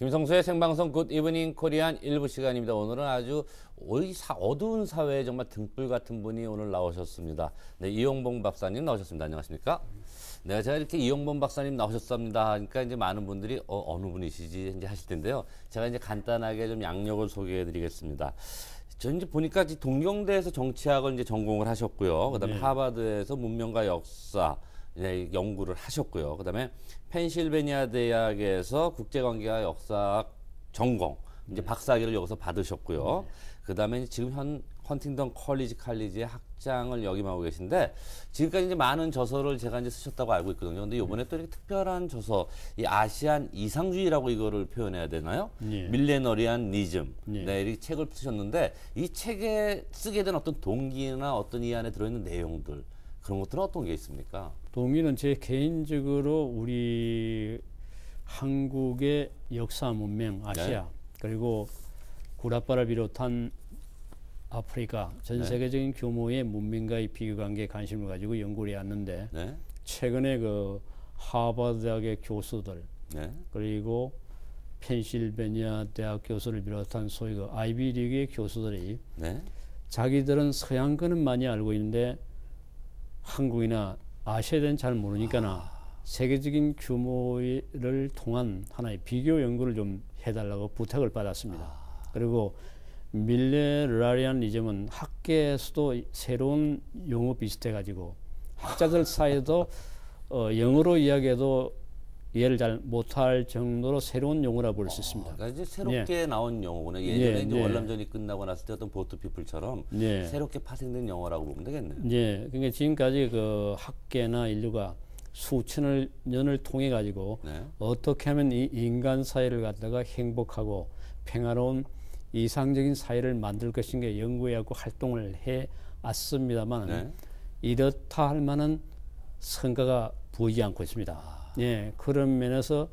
김성수의 생방송 굿 이브닝 코리안 일부 시간입니다. 오늘은 아주 어두운 사회에 정말 등불 같은 분이 오늘 나오셨습니다. 네, 이용봉 박사님 나오셨습니다. 안녕하십니까? 네, 제가 이렇게 이용봉 박사님 나오셨습니다. 하니까 이제 많은 분들이 어, 어느 분이시지 이제 하실 텐데요. 제가 이제 간단하게 좀 양력을 소개해 드리겠습니다. 저 이제 보니까 동경대에서 정치학을 이제 전공을 하셨고요. 그다음에 네. 하버드에서 문명과 역사 네, 연구를 하셨고요. 그다음에 펜실베니아 대학에서 국제관계와 역사학 전공 이제 네. 박사학위를 여기서 받으셨고요. 네. 그다음에 지금 현 헌팅턴 컬리지 칼리지의 학장을 역임하고 계신데 지금까지 이제 많은 저서를 제가 이제 쓰셨다고 알고 있거든요. 근데 이번에 또 이렇게 특별한 저서 이 아시안 이상주의라고 이거를 표현해야 되나요? 예. 밀레너리안 니즘. 예. 네, 이 책을 쓰셨는데 이 책에 쓰게 된 어떤 동기나 어떤 이 안에 들어 있는 내용들 그런 것들은 어떤 게 있습니까? 동의는 제 개인적으로 우리 한국의 역사 문명 아시아 네. 그리고 구라파를 비롯한 아프리카 전 네. 세계적인 규모의 문명과의 비교관계에 관심을 가지고 연구를 해왔는데 네. 최근에 그 하버드 대학의 교수들 네. 그리고 펜실베니아 대학 교수를 비롯한 소위 그 아이비리그의 교수들이 네. 자기들은 서양권은 많이 알고 있는데 한국이나 아시아에 잘 모르니까나 아. 세계적인 규모를 통한 하나의 비교 연구를 좀 해달라고 부탁을 받았습니다. 아. 그리고 밀레라리안리즘은 학계에서도 새로운 용어 비슷해가지고 학자들 사이에도 어, 영어로 이야기해도 이해를 잘 못할 정도로 새로운 용어라 볼 수 있습니다. 그러니까 이제 새롭게 예. 나온 용어구나. 예전에 예, 이제 예. 월남전이 끝나고 났을 때 어떤 보트피플처럼 예. 새롭게 파생된 용어라고 보면 되겠네요. 예. 그러니까 지금까지 그 학계나 인류가 수천을 년을 통해 가지고 네. 어떻게 하면 이 인간 사회를 갖다가 행복하고 평화로운 이상적인 사회를 만들 것인가 연구해하고 활동을 해 왔습니다만 네. 이렇다 할 만한 성과가 보이지 않고 있습니다. 아. 예, 그런 면에서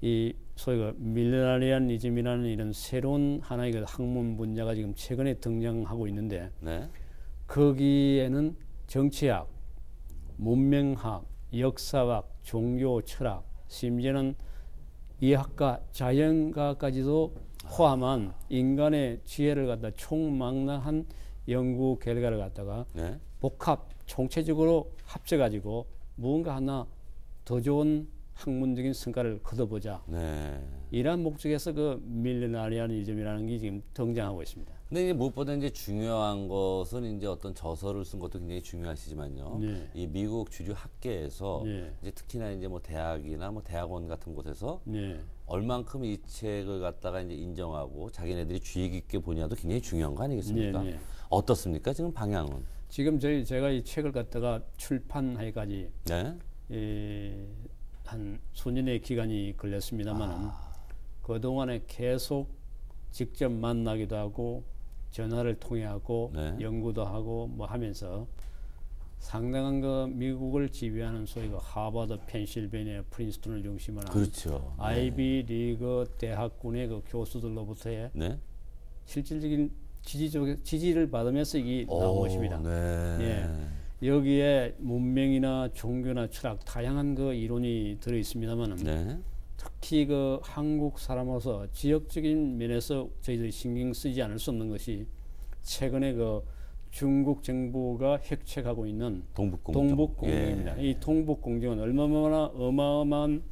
이 소위 그 밀레나리안이즘이라는 이런 새로운 하나의 그 학문 분야가 지금 최근에 등장하고 있는데 네. 거기에는 정치학, 문명학, 역사학, 종교, 철학, 심지어는 이학과, 자연과까지도 포함한 인간의 지혜를 갖다 총망라한 연구 결과를 갖다가 네. 복합 총체적으로 합쳐가지고 무언가 하나 더 좋은 학문적인 성과를 거둬보자. 네. 이러한 목적에서 그 밀레나리안이즘이라는 게 지금 등장하고 있습니다. 근데 이제 무엇보다 이제 중요한 것은 이제 어떤 저서를 쓴 것도 굉장히 중요하시지만요. 네. 이 미국 주류 학계에서 네. 이제 특히나 이제 뭐 대학이나 뭐 대학원 같은 곳에서 네. 얼만큼 이 책을 갖다가 이제 인정하고 자기네들이 주의 깊게 보냐도 굉장히 중요한 거 아니겠습니까? 네, 네. 어떻습니까? 지금 방향은? 지금 저희 제가 이 책을 갖다가 출판하기까지 한 수년의 기간이 걸렸습니다만 아. 그동안에 계속 직접 만나기도 하고 전화를 통해 하고 네. 연구도 하고 뭐 하면서 상당한 그 미국을 지배하는 소위 그 하버드, 펜실베니아, 프린스턴을 중심으로 그렇죠. 아이비 네. 리그 대학군의 그 교수들로부터의 네. 실질적인 지지적 지지를 받으면서 이게 나온 것입니다. 네. 예. 여기에 문명이나 종교나 철학 다양한 그 이론이 들어 있습니다만은 네. 특히 그 한국 사람으로서 지역적인 면에서 저희들이 신경 쓰지 않을 수 없는 것이 최근에 그 중국 정부가 획책하고 있는 동북공정. 동북공정입니다. 예. 이 동북공정은 얼마나 어마어마한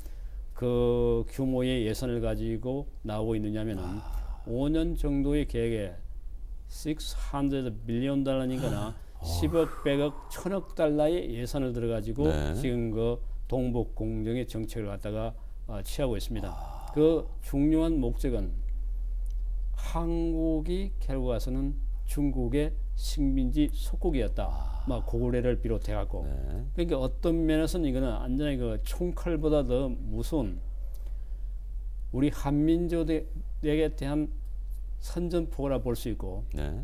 그 규모의 예산을 가지고 나오고 있느냐면은 아. 5년 정도의 계획에 600 빌리언 달러니까나 10억, 100억, 1000억 달러의 예산을 들어가지고 네. 지금 그 동북 공정의 정책을 갖다가 어, 취하고 있습니다. 아. 그 중요한 목적은 한국이 결국 와서는 중국의 식민지 속국이었다. 아. 막 고구려를 비롯해 갖고. 네. 그러니까 어떤 면에서는 이거는 완전히 그 총칼보다 더 무서운 우리 한민족에게 대한 선전포고라 볼 수 있고 네.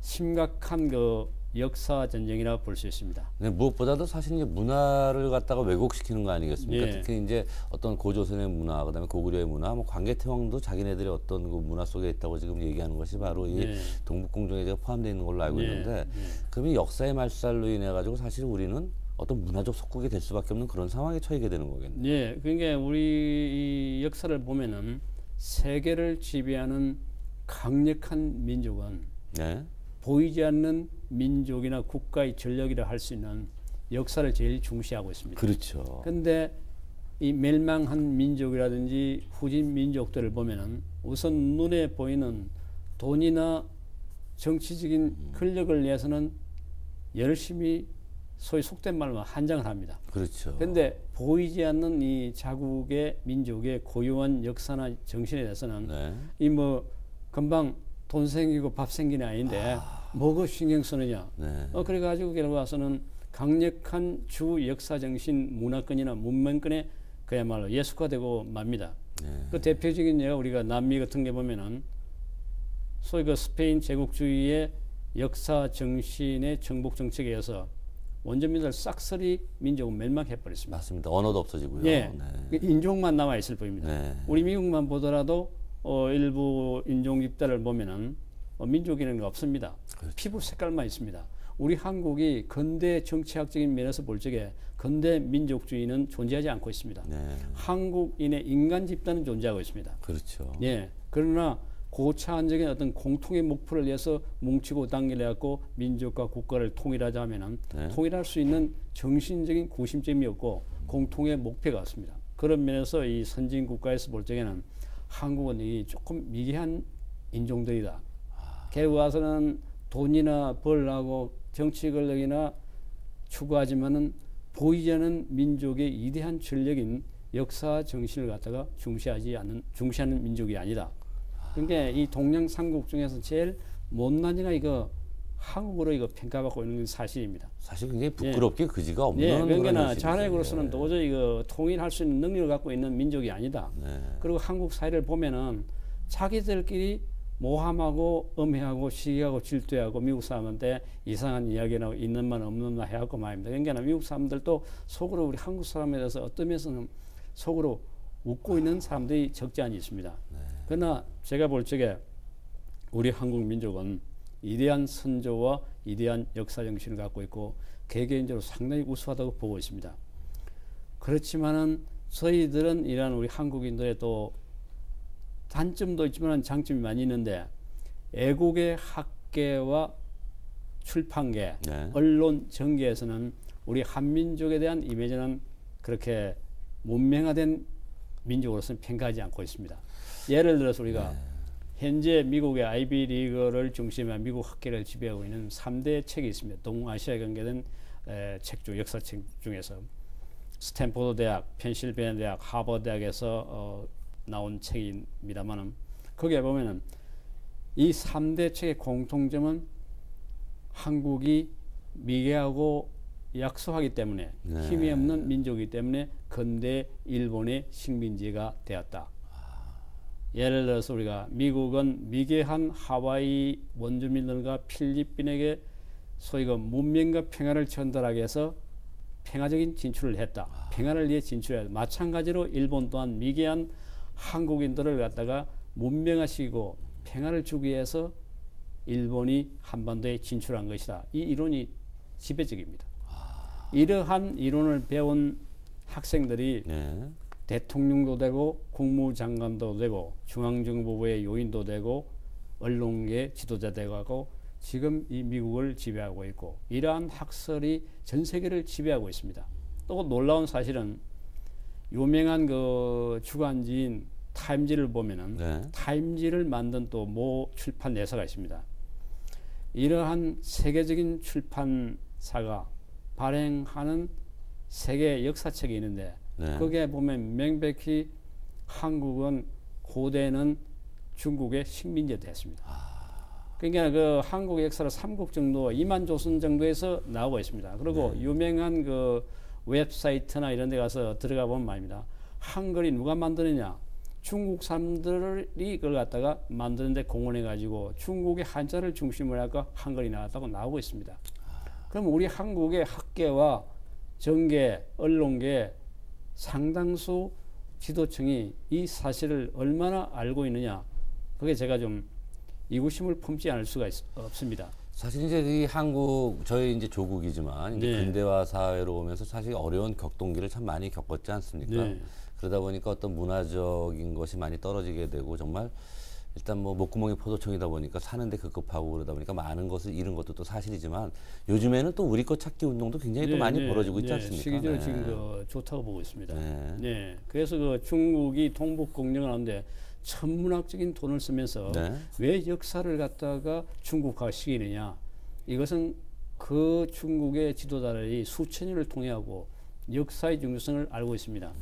심각한 그 역사 전쟁이라 볼수 있습니다. 네, 무엇보다도 사실 이제 문화를 갖다가 왜곡시키는 거 아니겠습니까? 예. 특히 이제 어떤 고조선의 문화, 그다음에 고구려의 문화, 뭐 광개태왕도 자기네들의 어떤 그 문화 속에 있다고 지금 얘기하는 것이 바로 이 예. 동북공정에 포함되어 있는 걸로 알고 예. 있는데, 예. 그러면 역사의 말살로 인해 가지고 사실 우리는 어떤 문화적 속국이 될 수밖에 없는 그런 상황에 처하게 되는 거겠네요. 예, 그러니까 우리 역사를 보면은 세계를 지배하는 강력한 민족은 네. 보이지 않는 민족이나 국가의 전력이라 할 수 있는 역사를 제일 중시하고 있습니다. 그렇죠. 근데 이 멸망한 민족이라든지 후진 민족들을 보면은 우선 눈에 보이는 돈이나 정치적인 음. 권력을 위해서는 열심히 소위 속된 말로 한장을 합니다. 그렇죠. 근데 보이지 않는 이 자국의 민족의 고유한 역사나 정신에 대해서는 네. 이뭐 금방 돈 생기고 밥 생기는 아닌데 아. 뭐가 신경 쓰느냐. 네. 어 그래가지고 결국 와서는 강력한 주 역사 정신 문화권이나 문명권에 그야말로 예속화되고 맙니다. 네. 그 대표적인 예가 우리가 남미 같은 게 보면은 소위 그 스페인 제국주의의 역사 정신의 정복 정책에 의해서 원주민들 싹쓸이 민족은 멸망해 버렸습니다. 맞습니다. 언어도 없어지고요. 예, 네. 인종만 남아 있을 뿐입니다. 네. 우리 미국만 보더라도 어, 일부 인종 집단을 보면은 어, 민족이라는 게 없습니다. 그렇죠. 피부 색깔만 있습니다. 우리 한국이 근대 정치학적인 면에서 볼 적에 근대 민족주의는 존재하지 않고 있습니다. 네. 한국인의 인간 집단은 존재하고 있습니다. 그렇죠. 예. 그러나 고차원적인 어떤 공통의 목표를 위해서 뭉치고 당기려 갖고 민족과 국가를 통일하자 하면은 네. 통일할 수 있는 정신적인 구심점이 없고 공통의 목표가 없습니다. 그런 면에서 이 선진 국가에서 볼 적에는 한국은 이 조금 미개한 인종들이다. 아. 결국 와서는 돈이나 벌하고 정치 권력이나 추구하지만은 보이지 않는 민족의 이대한 전력인 역사 정신을 갖다가 중시하지 않는 중시하는 민족이 아니다. 그러니까 이 동양 삼국 중에서 제일 못난이가 이거 한국으로 이거 평가받고 있는 사실입니다. 사실 굉장히 부끄럽게 예. 그지가 없는 예, 그러니까 자네으로서는 예. 도저히 이거 통일할 수 있는 능력을 갖고 있는 민족이 아니다. 네. 그리고 한국 사회를 보면은 자기들끼리 모함하고 음해하고 시기하고 질투하고 미국 사람한테 이상한 이야기나 있는 말 없는 말 해갖고 말입니다. 그러니까 미국 사람들도 속으로 우리 한국 사람에 대해서 어떤 면에서는 속으로 웃고 있는 사람들이 적지 않이 있습니다. 네. 그러나 제가 볼 적에 우리 한국 민족은 이대한 선조와 이대한 역사 정신을 갖고 있고 개개인적으로 상당히 우수하다고 보고 있습니다. 그렇지만은 저희들은 이러한 우리 한국인들의 또 단점도 있지만 장점이 많이 있는데 애국의 학계와 출판계, 네. 언론 전개에서는 우리 한민족에 대한 이미지는 그렇게 문명화된 민족으로서는 평가하지 않고 있습니다. 예를 들어서 우리가 네. 현재 미국의 아이비 리그를 중심한 미국 학계를 지배하고 있는 3대 책이 있습니다. 동아시아에 관계된 책중 역사책 중에서 스탠포드 대학, 펜실베니아 대학, 하버드 대학에서 어, 나온 책입니다만은 거기에 보면은 이 3대 책의 공통점은 한국이 미개하고 약소하기 때문에 네. 힘이 없는 민족이기 때문에 근대 일본의 식민지가 되었다. 예를 들어서 우리가 미국은 미개한 하와이 원주민들과 필리핀에게 소위 그 문명과 평화를 전달하기 위해서 평화적인 진출을 했다. 아. 평화를 위해 진출했다. 마찬가지로 일본 또한 미개한 한국인들을 갖다가 문명화시키고 평화를 주기 위해서 일본이 한반도에 진출한 것이다. 이 이론이 지배적입니다. 아. 이러한 이론을 배운 학생들이 네. 대통령도 되고 국무장관도 되고 중앙정부부의 요인도 되고 언론계 지도자 되고 지금 이 미국을 지배하고 있고 이러한 학설이 전 세계를 지배하고 있습니다. 또 놀라운 사실은 유명한 그 주간지인 타임지를 보면은 네. 타임지를 만든 또 모 출판 내사가 있습니다. 이러한 세계적인 출판사가 발행하는 세계 역사책이 있는데 네. 거기에 보면 명백히 한국은 고대는 중국의 식민지 됐습니다. 아. 그러니까 그 한국 역사를 삼국 정도, 이만 조선 정도에서 나오고 있습니다. 그리고 네. 유명한 그 웹사이트나 이런 데 가서 들어가 보면 말입니다. 한글이 누가 만드느냐? 중국 사람들이 그걸 갖다가 만드는데 공헌해 가지고 중국의 한자를 중심으로 해서 한글이 나왔다고 나오고 있습니다. 아. 그럼 우리 한국의 학계와 정계, 언론계 상당수 지도층이 이 사실을 얼마나 알고 있느냐 그게 제가 좀 이구심을 품지 않을 수가 있, 없습니다. 사실 이제 이 한국 저희 이제 조국이지만 이제 네. 근대화 사회로 오면서 사실 어려운 격동기를 참 많이 겪었지 않습니까? 네. 그러다 보니까 어떤 문화적인 것이 많이 떨어지게 되고 정말 일단 뭐 목구멍이 포도청이다 보니까 사는데 급급하고 그러다 보니까 많은 것을 잃은 것도 또 사실이지만 요즘에는 또 우리 것 찾기 운동도 굉장히 네, 또 많이 네, 벌어지고 있지 네, 않습니까? 시기적으로 네. 지금 그 좋다고 보고 있습니다. 네. 네. 그래서 그 중국이 동북 공정을 하는데 천문학적인 돈을 쓰면서 네. 왜 역사를 갖다가 중국화 시키느냐? 이것은 그 중국의 지도자들이 수천 년을 통해하고 역사의 중요성을 알고 있습니다.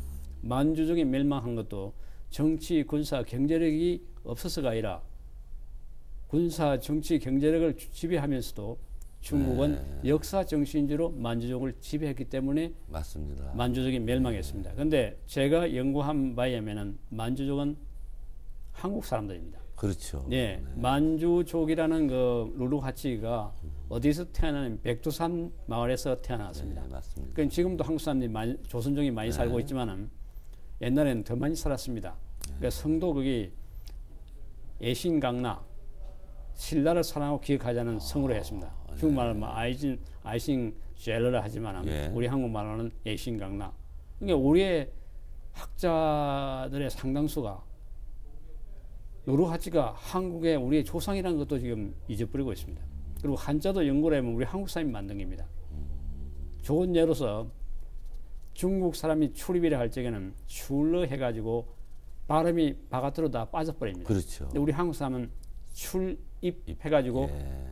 만주족이 멸망한 것도 정치, 군사, 경제력이 없어서가 아니라 군사, 정치, 경제력을 지배하면서도 중국은 네. 역사 정신주로 만주족을 지배했기 때문에 맞습니다. 만주족이 멸망했습니다. 그런데 제가 연구한 바에 의하면 만주족은 한국 사람들입니다. 그렇죠. 네, 네. 만주족이라는 그 루루하치가 음. 어디서 태어나는 백두산 마을에서 태어났습니다. 네, 맞습니다. 그러니까 지금도 한국 사람들이 많이, 조선족이 많이 네. 살고 있지만은 옛날에는 더 많이 살았습니다. 그러니까 성도 거기 애신강나 신라를 사랑하고 기억하자는 아, 성으로 했습니다. 네. 중국말로 뭐 아이진 아이싱 젤러라 하지만 예. 우리 한국말로는 애신강나. 그러니까 우리의 학자들의 상당수가 노루하치가 한국의 우리의 조상이라는 것도 지금 잊어버리고 있습니다. 그리고 한자도 연구를 하면 우리 한국 사람이 만든 겁니다. 좋은 예로서 중국 사람이 출입이라 할 적에는 출러 해가지고 발음이 바깥으로 다 빠져버립니다. 그렇죠. 근데 우리 한국 사람은 출입 해가지고 예.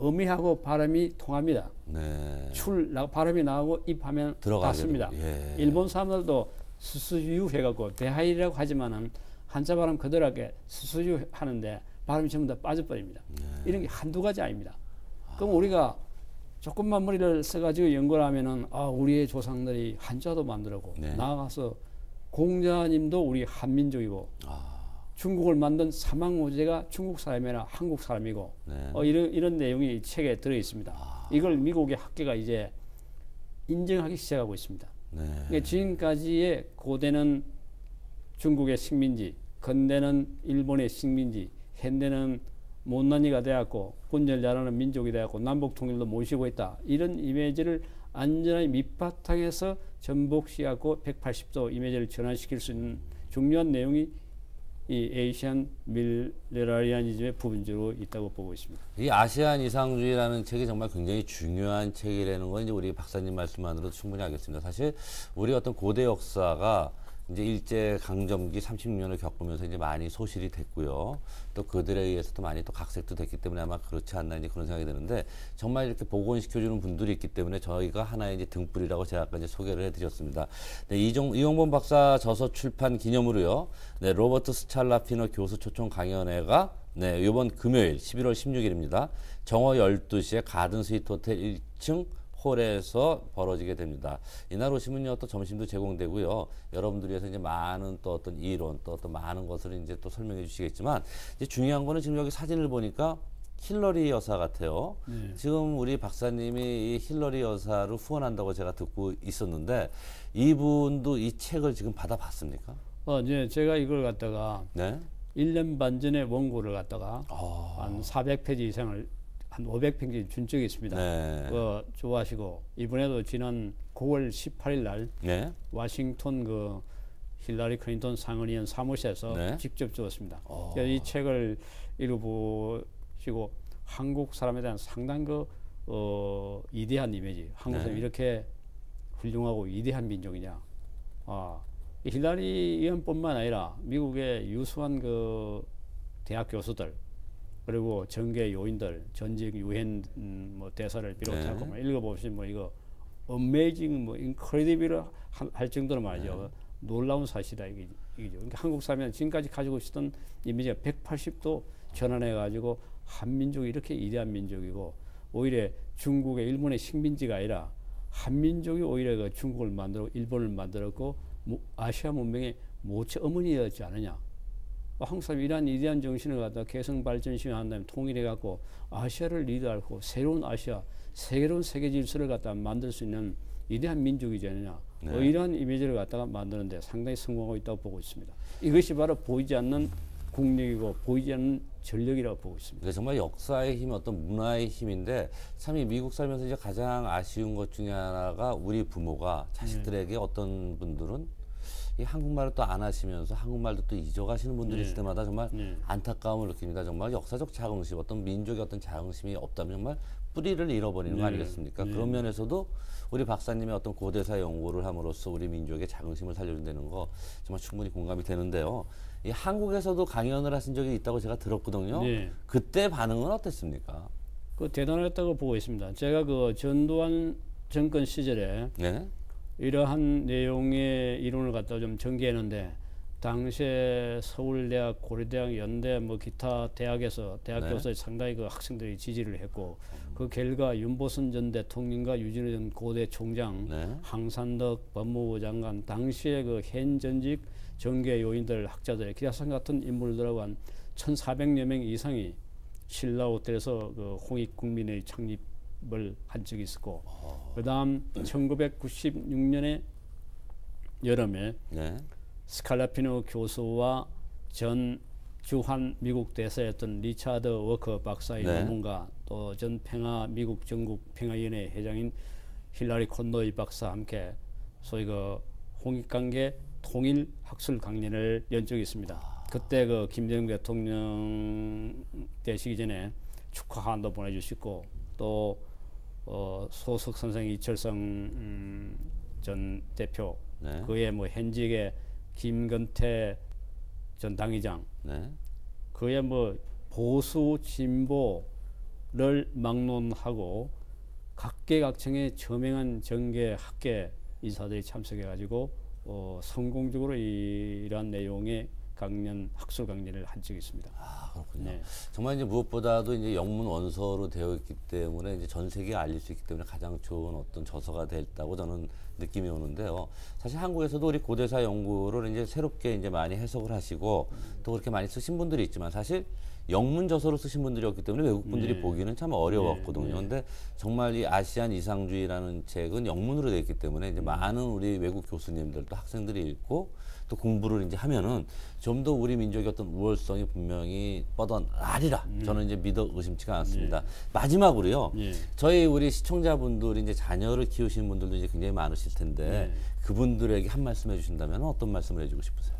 음이하고 발음이 통합니다. 네. 출 발음이 나오고 입하면 닿습니다. 예. 일본 사람들도 스스유 해갖고 대하이라고 하지만은 한자 발음 그대로하게 스스유 하는데 발음이 전부 다 빠져버립니다. 네. 이런 게 한두 가지 아닙니다. 아. 그럼 우리가 조금만 머리를 써가지고 연구를 하면은 아 우리의 조상들이 한자도 만들었고 네. 나아가서 공자님도 우리 한민족이고 아. 중국을 만든 사망오제가 중국 사람이나 한국 사람이고 네. 어, 이런 이런 내용이 이 책에 들어 있습니다. 아. 이걸 미국의 학계가 이제 인정하기 시작하고 있습니다. 네. 그러니까 지금까지의 고대는 중국의 식민지, 근대는 일본의 식민지, 현대는 못난이가 되었고 군절 잘하는 민족이 되었고 남북 통일도 모시고 있다. 이런 이미지를 안전하게 밑바탕에서 전복시하고 180도 이미지를 전환시킬 수 있는 중요한 내용이 이 에이시안 밀레라리아니즘의 부분적으로 있다고 보고 있습니다. 이 아시안 이상주의라는 책이 정말 굉장히 중요한 책이라는 건 이제 우리 박사님 말씀만으로도 충분히 알겠습니다. 사실 우리 어떤 고대 역사가 이제 일제 강점기 36년을 겪으면서 이제 많이 소실이 됐고요. 또 그들에 의해서 또 많이 또 각색도 됐기 때문에 아마 그렇지 않나 이제 그런 생각이 드는데 정말 이렇게 복원시켜주는 분들이 있기 때문에 저희가 하나의 이제 등불이라고 제가 아까 이제 소개를 해드렸습니다. 네, 이종, 이용범 박사 저서 출판 기념으로요. 네, 로버트 스찰라피노 교수 초청 강연회가 네, 이번 금요일 11월 16일입니다. 정오 12시에 가든 스위트 호텔 1층 홀에서 벌어지게 됩니다. 이날 오시면요 또 점심도 제공되고요. 여러분들 위해서 이제 많은 또 어떤 이론 또 어떤 많은 것을 이제 또 설명해 주시겠지만 이제 중요한 거는 지금 여기 사진을 보니까 힐러리 여사 같아요. 네. 지금 우리 박사님이 이 힐러리 여사를 후원한다고 제가 듣고 있었는데 이분도 이 책을 지금 받아봤습니까? 어, 네, 제가 이걸 갖다가 네? 1년 반 전에 원고를 갖다가 어... 한 400페이지 이상을 한 500평지 준 적이 있습니다. 네. 그 좋아하시고 이번에도 지난 9월 18일 날 네. 워싱턴 그 힐라리 클린턴 상원의원 사무실에서 네. 직접 주었습니다. 어. 이 책을 읽어보시고 한국 사람에 대한 상당 그 어, 이대한 이미지, 한국 사람이 네. 이렇게 훌륭하고 위대한 민족이냐. 아, 힐라리 의원뿐만 아니라 미국의 유수한 그 대학 교수들 그리고 전개 요인들, 전직 유엔 음, 뭐 대사를 비롯하고 네. 뭐 읽어보시면 뭐 이거 어메이징 뭐 인크레디블 할 정도로 말이죠. 네. 놀라운 사실이다 이게, 이게죠. 그러니까 한국 사회는 지금까지 가지고 있었던 이미지가 180도 전환해 가지고 한민족이 이렇게 위대한 민족이고 오히려 중국의 일본의 식민지가 아니라 한민족이 오히려 그 중국을 만들고 일본을 만들었고 아시아 문명의 모체 어머니였지 않느냐. 한국 사람이 이러한 위대한 정신을 갖다 개성 발전시켜 한 다음에 통일해 갖고 아시아를 리드하고 새로운 아시아, 새로운 세계 질서를 갖다 만들 수 있는 위대한 민족이지 않느냐. 네. 뭐 이러한 이미지를 갖다가 만드는데 상당히 성공하고 있다고 보고 있습니다. 이것이 바로 보이지 않는 국력이고 보이지 않는 전력이라고 보고 있습니다. 그러니까 정말 역사의 힘, 어떤 문화의 힘인데 참 이 미국 살면서 이제 가장 아쉬운 것 중에 하나가 우리 부모가 자식들에게 네. 어떤 분들은 이 한국말을 또 안 하시면서 한국말도 또 잊어가시는 분들이 있을 네. 때마다 정말 네. 안타까움을 느낍니다. 정말 역사적 자긍심, 어떤 민족의 어떤 자긍심이 없다면 정말 뿌리를 잃어버리는 거 네. 아니겠습니까? 그런 면에서도 우리 박사님의 어떤 고대사 연구를 함으로써 우리 민족의 자긍심을 살려준다는 거 정말 충분히 공감이 되는데요. 이 한국에서도 강연을 하신 적이 있다고 제가 들었거든요. 네. 그때 반응은 어땠습니까? 그 대단했다고 보고 있습니다. 제가 그 전두환 정권 시절에 네? 이러한 내용의 이론을 갖다 좀 전개했는데 당시에 서울대학, 고려대학, 연대 뭐 기타 대학에서 대학교에서 네. 상당히 그 학생들이 지지를 했고 그 결과 윤보선 전 대통령과 유진호 전 고대 총장, 네. 항산덕 법무부 장관 당시에 그 현 전직 정계 요인들 학자들 기자상 같은 인물들하고 한 1,400여 명 이상이 신라 호텔에서 그 홍익 국민의 창립 을 한 적이 있었고 어. 그다음 1996년에 여름에 네. 스칼라피노 교수와 전 주한 미국 대사였던 리차드 워커 박사의 네. 논문과 또 전 평화 미국 전국 평화위원회 회장인 힐라리 콘도이 박사 함께 소위 그 홍익관계 통일 학술 강연을 연 적이 있습니다. 아. 그때 그 김정은 대통령 되시기 전에 축하 한도 보내주시고 또 어, 소석 선생 이철성 음, 전 대표 네. 그의 뭐 현직의 김건태 전 당의장 네. 그의 뭐 보수 진보를 막론하고 각계각층의 저명한 정계 학계 인사들이 참석해가지고 어, 성공적으로 이러한 내용의 강연 학술 강연을 한 적이 있습니다. 아 그렇군요. 네. 정말 이제 무엇보다도 이제 영문 원서로 되어 있기 때문에 이제 전 세계에 알릴 수 있기 때문에 가장 좋은 어떤 저서가 됐다고 저는 느낌이 오는데요. 사실 한국에서도 우리 고대사 연구를 이제 새롭게 이제 많이 해석을 하시고 음. 또 그렇게 많이 쓰신 분들이 있지만 사실 영문 저서로 쓰신 분들이었기 때문에 외국 분들이 네. 보기는 참 어려웠거든요. 네. 근데 정말 이 아시안 이상주의라는 책은 영문으로 되어 있기 때문에 이제 음. 많은 우리 외국 교수님들 도 학생들이 읽고 또 공부를 이제 하면은 좀 더 우리 민족의 어떤 우월성이 분명히 뻗어나리라 음. 저는 이제 믿어 의심치가 않습니다. 네. 마지막으로요. 네. 저희 우리 시청자분들이 이제 자녀를 키우시는 분들도 이제 굉장히 많으실 텐데 네. 그분들에게 한 말씀 해주신다면 어떤 말씀을 해주고 싶으세요?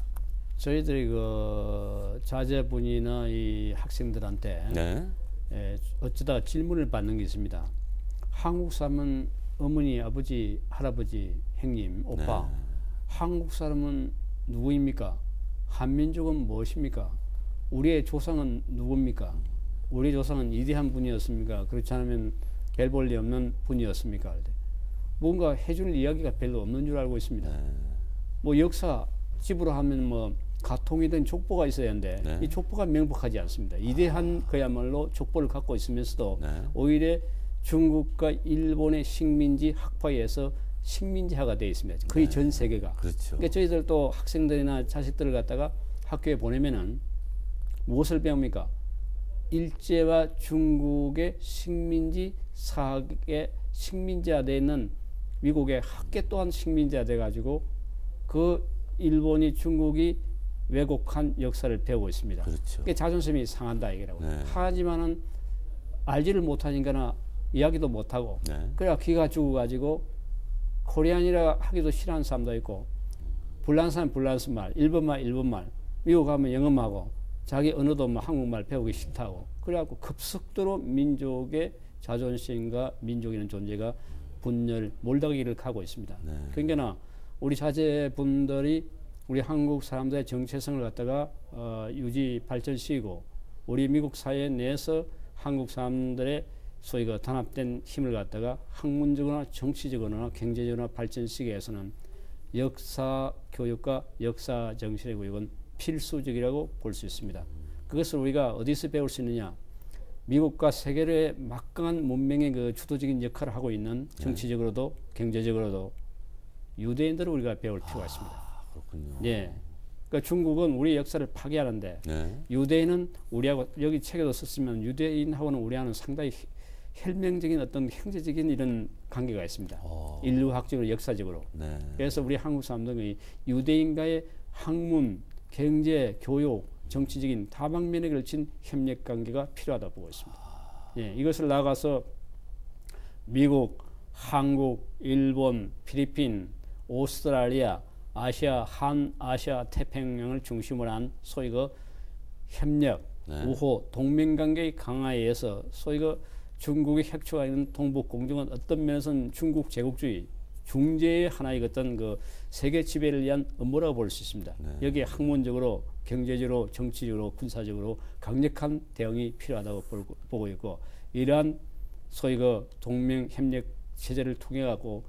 저희들이 그 자제분이나 이 학생들한테 네. 예, 어쩌다 질문을 받는 게 있습니다. 한국 사람은 어머니, 아버지, 할아버지, 형님, 오빠. 네. 한국 사람은 누구입니까? 한민족은 무엇입니까? 우리의 조상은 누굽니까? 우리 조상은 이대한 분이었습니까? 그렇지 않으면 별 볼리 없는 분이었습니까? 뭔가 해줄 이야기가 별로 없는 줄 알고 있습니다. 네. 뭐 역사 집으로 하면 뭐 가통이든 족보가 있어야 하는데 네. 이 족보가 명백하지 않습니다. 이대한 아. 그야말로 족보를 갖고 있으면서도 네. 오히려 중국과 일본의 식민지 학파에서 식민지화가 되어 있습니다. 거의 네. 전 세계가. 그렇죠. 그러니까 저희들 또 학생들이나 자식들을 갖다가 학교에 보내면은 무엇을 배웁니까? 일제와 중국의 식민지 사학의 식민지화되어 있는 미국의 학계 또한 식민지화돼 가지고 그 일본이 중국이 왜곡한 역사를 배우고 있습니다. 그렇죠. 그게 자존심이 상한다 얘기라고. 네. 하지만은 알지를 못하니까 이야기도 못하고 네. 그래야 기가 죽어가지고 코리안이라 하기도 싫어하는 사람도 있고 불란 사람 불란스 말, 일본말 일본말, 미국 가면 영어하고 자기 언어도 뭐 한국말 배우기 싫다고 그래갖고 급속도로 민족의 자존심과 민족이라는 존재가 분열 몰다기를 가고 있습니다. 네. 그러니까 우리 자제분들이 우리 한국 사람들의 정체성을 갖다가 어, 유지 발전시키고 우리 미국 사회 내에서 한국 사람들의 소위 그 단합된 힘을 갖다가 학문적으로나 정치적으로나 경제적으로나 발전시키기 위해서는 역사 교육과 역사 정신의 교육은 필수적이라고 볼 수 있습니다. 그것을 우리가 어디서 배울 수 있느냐? 미국과 세계의 막강한 문명의 그 주도적인 역할을 하고 있는 네. 정치적으로도 경제적으로도 유대인들을 우리가 배울 필요가 있습니다. 아, 그렇군요. 예. 그러니까 중국은 우리 역사를 파괴하는데 네. 유대인은 우리하고 여기 책에도 썼으면 유대인하고는 우리하고는 상당히 혈맹적인 어떤 형제적인 이런 관계가 있습니다. 오. 어. 인류학적으로 역사적으로. 네. 그래서 우리 한국 사람들이 유대인과의 학문, 경제, 교육 정치적인 다방면에 걸친 협력 관계가 필요하다 보고 있습니다. 예, 이것을 나가서 미국, 한국, 일본, 필리핀, 오스트랄리아, 아시아, 한 아시아 태평양을 중심으로 한 소위 그 협력, 네. 우호, 동맹 관계의 강화에 의해서 소위 그 중국의 핵추가 있는 동북 공정은 어떤 면에서는 중국 제국주의 중재의 하나의 어떤 그 세계 지배를 위한 업무라고 볼 수 있습니다. 네. 여기에 학문적으로, 경제적으로, 정치적으로, 군사적으로 강력한 대응이 필요하다고 보고 있고 이러한 소위 그 동맹 협력 체제를 통해 갖고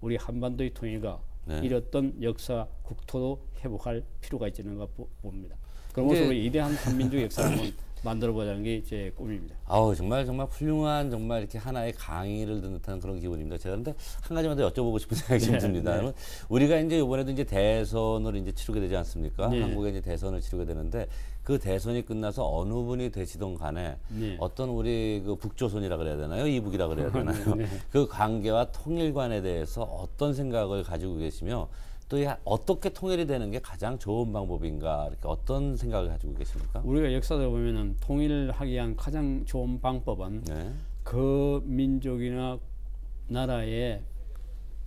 우리 한반도의 통일과 네. 이렇던 역사 국토도 회복할 필요가 있지는 봅니다. 그러면서 우리 이대한 한민족 역사를 만들어 보자는 게 제 꿈입니다. 아우 정말 정말 훌륭한 정말 이렇게 하나의 강의를 듣는 듯한 그런 기분입니다. 제가 근데 한 가지만 더 여쭤보고 싶은 생각이 네, 듭니다. 네. 우리가 이제 이번에도 이제 대선을 이제 치르게 되지 않습니까? 네. 한국에 이제 대선을 치르게 되는데 그 대선이 끝나서 어느 분이 되시던 간에 네. 어떤 우리 그 북조선이라 그래야 되나요? 이북이라 그래야 되나요? 네. 그 관계와 통일관에 대해서 어떤 생각을 가지고 계시며 또 어떻게 통일이 되는 게 가장 좋은 방법인가 이렇게 어떤 생각을 가지고 계십니까? 우리가 역사를 보면은 통일하기 위한 가장 좋은 방법은 네. 그 민족이나 나라에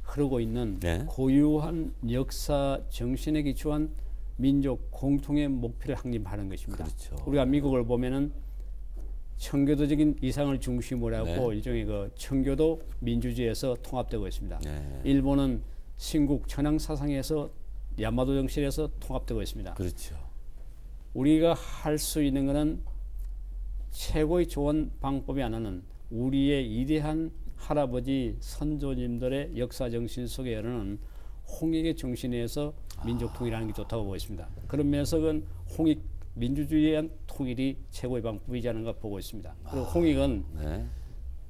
흐르고 있는 네. 고유한 역사 정신에 기초한 민족 공통의 목표를 확립하는 것입니다. 그렇죠. 우리가 미국을 보면은 청교도적인 이상을 중심으로 하고 네. 일종의 그 청교도 민주주의에서 통합되고 있습니다. 네. 일본은 신국 천황 사상에서 야마도 정신에서 통합되고 있습니다. 그렇죠. 우리가 할 수 있는 것은 최고의 좋은 방법이 하나는 우리의 이대한 할아버지 선조님들의 역사 정신 속에 흐르는 홍익의 정신에서 민족 통일하는 게 좋다고 보고 있습니다. 그런 면에서 그 홍익 민주주의에 대한 통일이 최고의 방법이지 않은가 보고 있습니다. 그리고 아, 홍익은 네.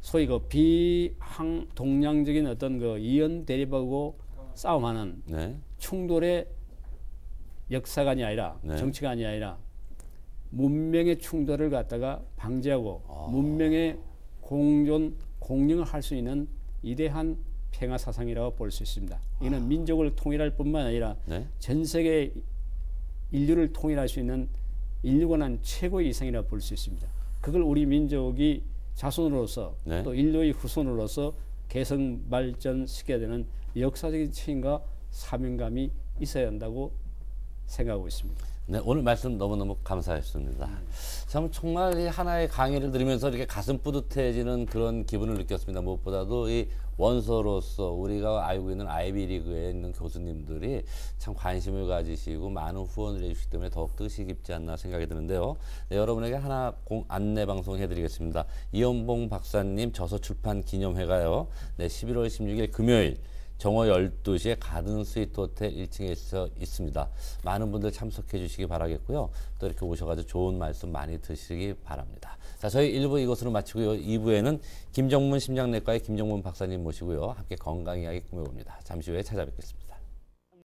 소위 그 비항 동양적인 어떤 그 이연 대립하고 싸움하는 네. 충돌의 역사관이 아니라 네. 정치관이 아니라 문명의 충돌을 갖다가 방지하고 아. 문명의 공존 공영을 할 수 있는 이대한 평화 사상이라고 볼 수 있습니다. 이는 아. 민족을 통일할 뿐만 아니라 네? 전 세계 인류를 통일할 수 있는 인류가 난 최고의 이상이라고 볼수 있습니다. 그걸 우리 민족이 자손으로서 네? 또 인류의 후손으로서 개성 발전시켜야 되는 역사적인 책임과 사명감이 있어야 한다고 생각하고 있습니다. 네, 오늘 말씀 너무너무 감사했습니다. 음. 참 정말 하나의 강의를 들으면서 이렇게 가슴 뿌듯해지는 그런 기분을 느꼈습니다. 무엇보다도 이 원서로서 우리가 알고 있는 아이비리그에 있는 교수님들이 참 관심을 가지시고 많은 후원을 해주시기 때문에 더욱더 의식이 깊지 않나 생각이 드는데요. 네, 여러분에게 하나 공 안내 방송 해드리겠습니다. 이연봉 박사님 저서 출판 기념회가요. 네, 11월 16일 금요일 정오 12시에 가든 스위트 호텔 1층에 있어 있습니다. 많은 분들 참석해 주시기 바라겠고요. 또 이렇게 오셔가지고 좋은 말씀 많이 드시기 바랍니다. 자, 저희 1부 이것으로 마치고요. 2부에는 김정문 심장내과의 김정문 박사님 모시고요. 함께 건강 이야기 꾸며봅니다. 잠시 후에 찾아뵙겠습니다.